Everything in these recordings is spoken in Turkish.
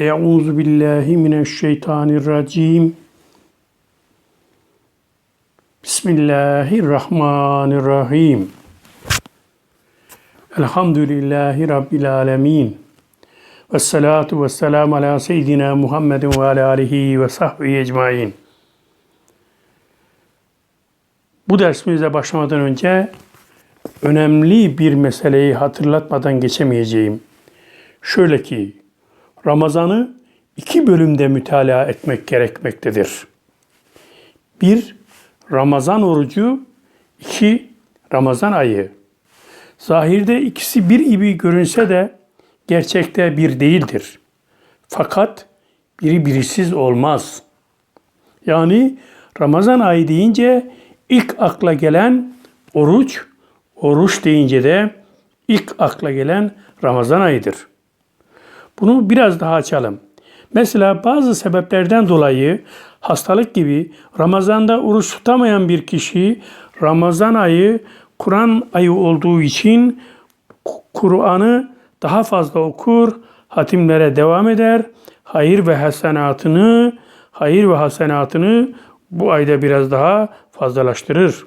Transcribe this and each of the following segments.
Euzu billahi mineşşeytanirracim. Bismillahirrahmanirrahim. Elhamdülillahi Rabbil alemin. Ve salatu ve selamu ala seyyidina Muhammedin ve ala alihi ve sahbihi ecmain. Bu dersimize başlamadan önce önemli bir meseleyi hatırlatmadan geçemeyeceğim. Şöyle ki, Ramazan'ı iki bölümde mütalaa etmek gerekmektedir. Bir, Ramazan orucu, iki, Ramazan ayı. Zahirde ikisi bir gibi görünse de gerçekte bir değildir. Fakat biri birisiz olmaz. Yani Ramazan ayı deyince ilk akla gelen oruç, oruç deyince de ilk akla gelen Ramazan ayıdır. Bunu biraz daha açalım. Mesela bazı sebeplerden dolayı hastalık gibi Ramazan'da oruç tutamayan bir kişi Ramazan ayı Kur'an ayı olduğu için Kur'an'ı daha fazla okur, hatimlere devam eder, hayır ve hasenatını, hayır ve hasenatını bu ayda biraz daha fazlalaştırır.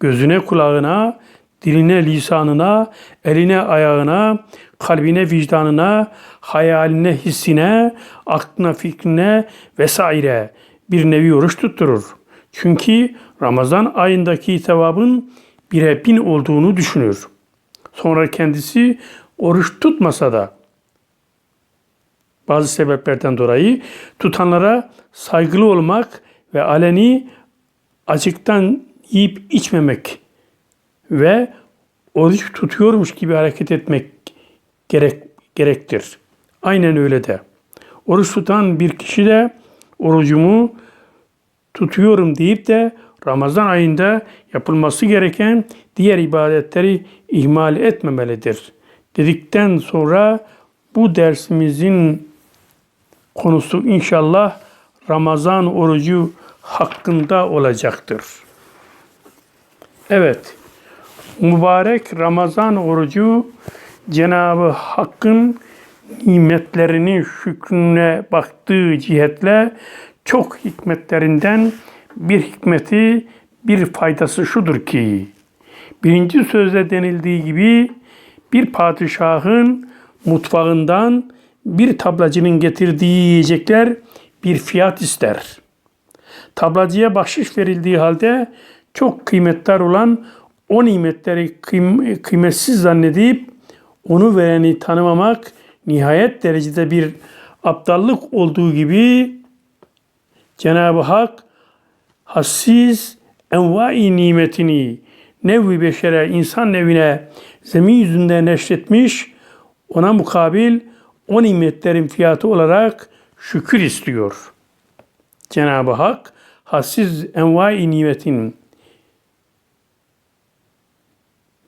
Gözüne, kulağına, diline, lisanına, eline, ayağına, kalbine, vicdanına, hayaline, hissine, aklına, fikrine vesaire bir nevi oruç tutturur. Çünkü Ramazan ayındaki sevabın bire bin olduğunu düşünür. Sonra kendisi oruç tutmasa da bazı sebeplerden dolayı tutanlara saygılı olmak ve aleni açıktan yiyip içmemek ve oruç tutuyormuş gibi hareket etmek gerek gerektir. Aynen öyle de. Oruç tutan bir kişi de orucumu tutuyorum deyip de Ramazan ayında yapılması gereken diğer ibadetleri ihmal etmemelidir. Dedikten sonra bu dersimizin konusu inşallah Ramazan orucu hakkında olacaktır. Evet, mübarek Ramazan orucu Cenabı Hakk'ın nimetlerinin şükrüne baktığı cihetle çok hikmetlerinden bir hikmeti, bir faydası şudur ki, birinci sözde denildiği gibi bir padişahın mutfağından bir tablacının getirdiği yiyecekler bir fiyat ister. Tablacıya bahşiş verildiği halde çok kıymetler olan o nimetleri kıym- kıymetsiz zannedip onu vereni tanımamak nihayet derecede bir aptallık olduğu gibi Cenab-ı Hak hassiz envai nimetini nevvi beşere, insan nevine zemin yüzünde neşretmiş, ona mukabil o nimetlerin fiyatı olarak şükür istiyor. Cenab-ı Hak hassiz envai nimetin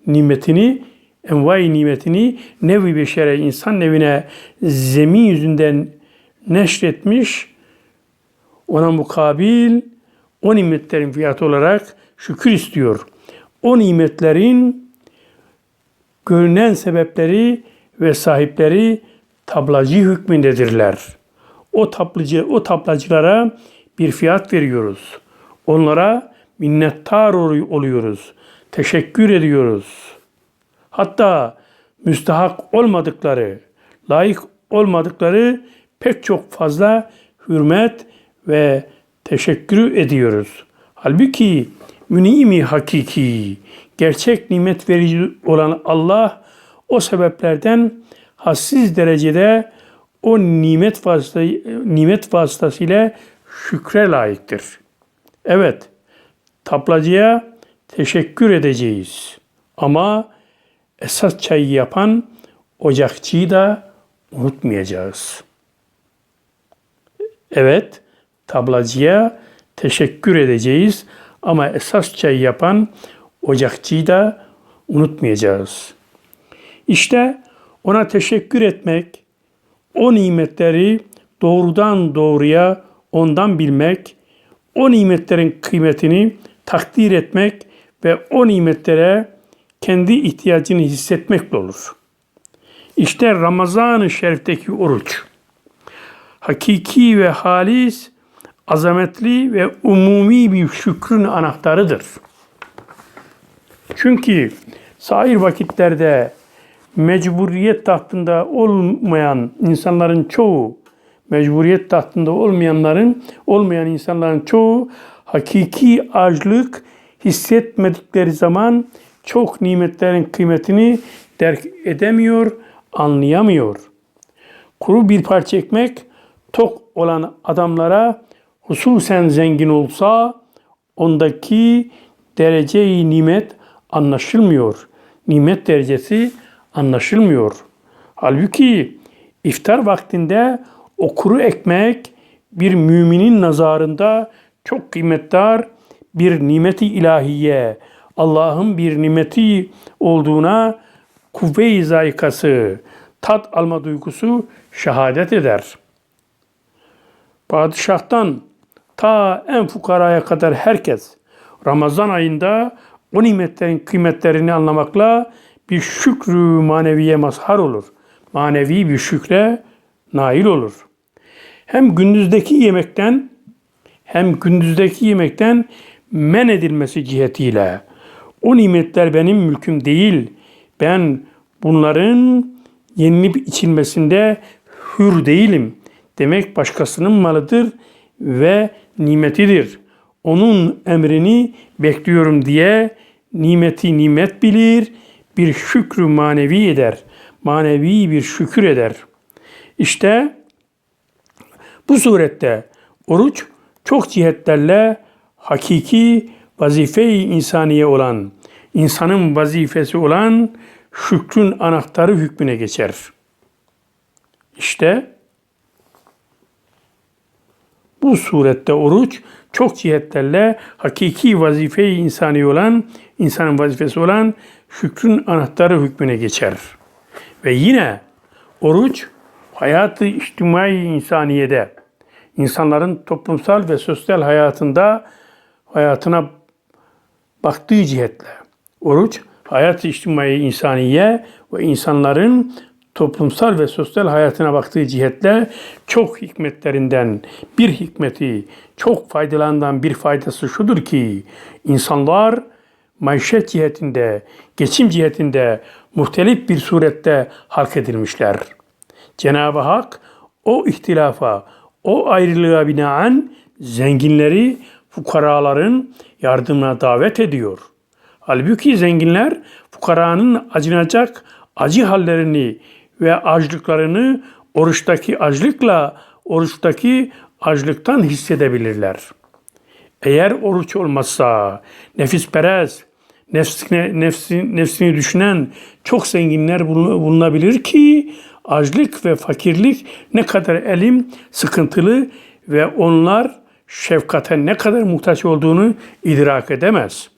nimetini envai nimetini nevi beşere insan nevine zemin yüzünden neşretmiş ona mukabil o nimetlerin fiyatı olarak şükür istiyor. O nimetlerin görünen sebepleri ve sahipleri tablacı hükmündedirler. O tablacı, o tablacılara bir fiyat veriyoruz. Onlara minnettar oluyoruz. Teşekkür ediyoruz. Hatta müstahak olmadıkları, layık olmadıkları pek çok fazla hürmet ve teşekkür ediyoruz. Halbuki münimi hakiki, gerçek nimet verici olan Allah o sebeplerden hassiz derecede o nimet vasıtası, nimet vasıtasıyla şükre layıktır. Evet, tablacıya teşekkür edeceğiz. Ama esas çayı yapan ocakçıyı da unutmayacağız. Evet, tablacıya teşekkür edeceğiz ama esas çayı yapan ocakçıyı da unutmayacağız. İşte ona teşekkür etmek, o nimetleri doğrudan doğruya ondan bilmek, o nimetlerin kıymetini takdir etmek ve o nimetlere kendi ihtiyacını hissetmekle olur. İşte Ramazan-ı Şerif'teki oruç. hakiki ve halis, azametli ve umumi bir şükrün anahtarıdır. Çünkü sair vakitlerde mecburiyet tahtında olmayan insanların çoğu, mecburiyet tahtında olmayanların, olmayan insanların çoğu hakiki açlık hissetmedikleri zaman çok nimetlerin kıymetini derk edemiyor, anlayamıyor. Kuru bir parça ekmek tok olan adamlara hususen zengin olsa ondaki dereceyi nimet anlaşılmıyor. Nimet derecesi anlaşılmıyor. Halbuki iftar vaktinde o kuru ekmek bir müminin nazarında çok kıymetdar bir nimeti ilahiye, Allah'ın bir nimeti olduğuna kuvve-i zayikası, tat alma duygusu şehadet eder. Padişahtan ta en fukaraya kadar herkes Ramazan ayında o nimetlerin kıymetlerini anlamakla bir şükrü maneviye mazhar olur. Manevi bir şükre nail olur. Hem gündüzdeki yemekten hem gündüzdeki yemekten men edilmesi cihetiyle o nimetler benim mülküm değil. Ben bunların yenilip içilmesinde hür değilim. Demek başkasının malıdır ve nimetidir. Onun emrini bekliyorum diye nimeti nimet bilir, bir şükrü manevi eder. Manevi bir şükür eder. İşte bu surette oruç çok cihetlerle hakiki vazife-i insaniye olan, insanın vazifesi olan şükrün anahtarı hükmüne geçer. İşte bu surette oruç çok cihetlerle hakiki vazife-i insani olan, insanın vazifesi olan şükrün anahtarı hükmüne geçer. Ve yine oruç hayatı içtimai insaniyede, insanların toplumsal ve sosyal hayatında hayatına baktığı cihetle. Oruç hayat-ı içtimai insaniye ve insanların toplumsal ve sosyal hayatına baktığı cihetle çok hikmetlerinden bir hikmeti, çok faydalarından bir faydası şudur ki insanlar maişet cihetinde, geçim cihetinde muhtelif bir surette halk edilmişler. Cenab-ı Hak o ihtilafa, o ayrılığa binaen zenginleri fukaraların yardımına davet ediyor. Halbuki zenginler fukaranın acınacak acı hallerini ve açlıklarını oruçtaki açlıkla oruçtaki açlıktan hissedebilirler. Eğer oruç olmazsa nefis perez, nefsine, nefsi, nefsini düşünen çok zenginler bulunabilir ki açlık ve fakirlik ne kadar elim, sıkıntılı ve onlar şefkate ne kadar muhtaç olduğunu idrak edemez.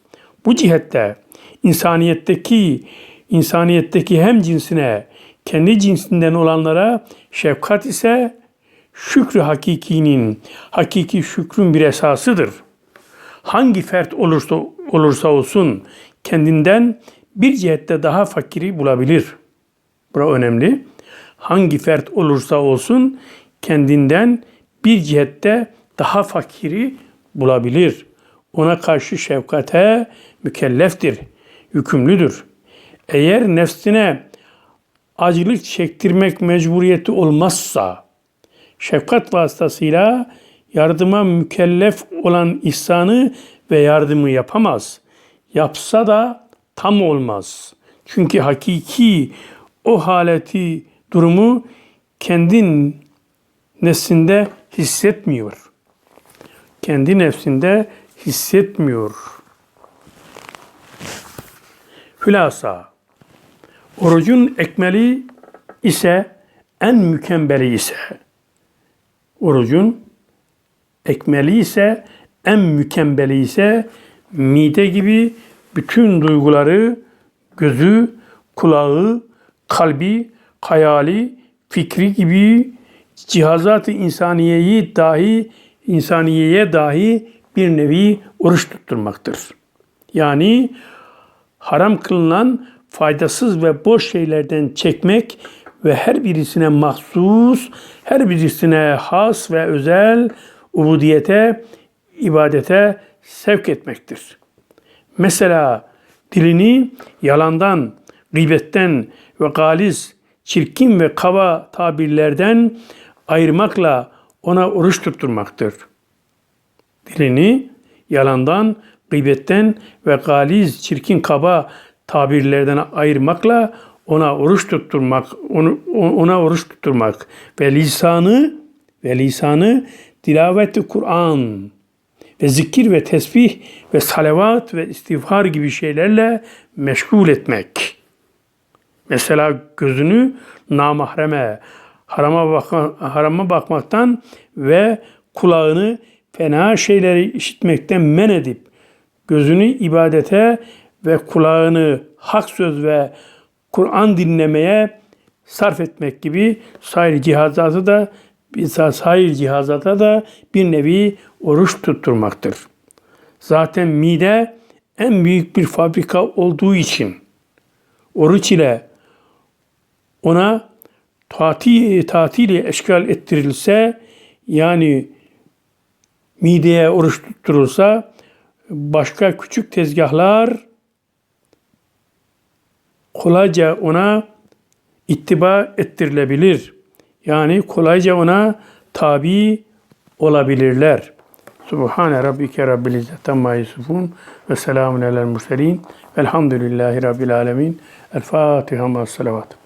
Bu cihette insaniyetteki insaniyetteki hem cinsine kendi cinsinden olanlara şefkat ise şükrü hakikinin, hakiki şükrün bir esasıdır. Hangi fert olursa olursa olsun kendinden bir cihette daha fakiri bulabilir. Bura önemli. Hangi fert olursa olsun kendinden bir cihette daha fakiri bulabilir. Ona karşı şefkate mükelleftir, yükümlüdür. Eğer nefsine acılık çektirmek mecburiyeti olmazsa, şefkat vasıtasıyla yardıma mükellef olan ihsanı ve yardımı yapamaz. Yapsa da tam olmaz. Çünkü hakiki o haleti, durumu kendin neslinde hissetmiyor kendi nefsinde hissetmiyor. Hülasa, orucun ekmeli ise en mükemmeli ise, orucun ekmeli ise en mükemmeli ise mide gibi bütün duyguları, gözü, kulağı, kalbi, hayali, fikri gibi cihazat-ı insaniyeyi dahi insaniyeye dahi bir nevi oruç tutturmaktır. Yani haram kılınan faydasız ve boş şeylerden çekmek ve her birisine mahsus, her birisine has ve özel ubudiyete, ibadete sevk etmektir. Mesela dilini yalandan, gıybetten ve galis, çirkin ve kaba tabirlerden ayırmakla ona oruç tutturmaktır. Dilini yalandan, gıybetten ve galiz, çirkin, kaba tabirlerden ayırmakla ona oruç tutturmak, onu, ona oruç tutturmak ve lisanı ve lisanı tilaveti Kur'an ve zikir ve tesbih ve salavat ve istiğfar gibi şeylerle meşgul etmek. Mesela gözünü namahreme, harama, bakma, harama bakmaktan ve kulağını fena şeyleri işitmekten men edip gözünü ibadete ve kulağını hak söz ve Kur'an dinlemeye sarf etmek gibi sair cihazatı da sair cihazata da bir nevi oruç tutturmaktır. Zaten mide en büyük bir fabrika olduğu için oruç ile ona tatil, tatili eşgal ettirilse yani mideye oruç tutturulsa başka küçük tezgahlar kolayca ona ittiba ettirilebilir. Yani kolayca ona tabi olabilirler. Subhane Rabbike Rabbil İzzet Amma Yusufun ve selamun alel murselin velhamdülillahi Rabbil Alemin. El Fatiha ma salavat.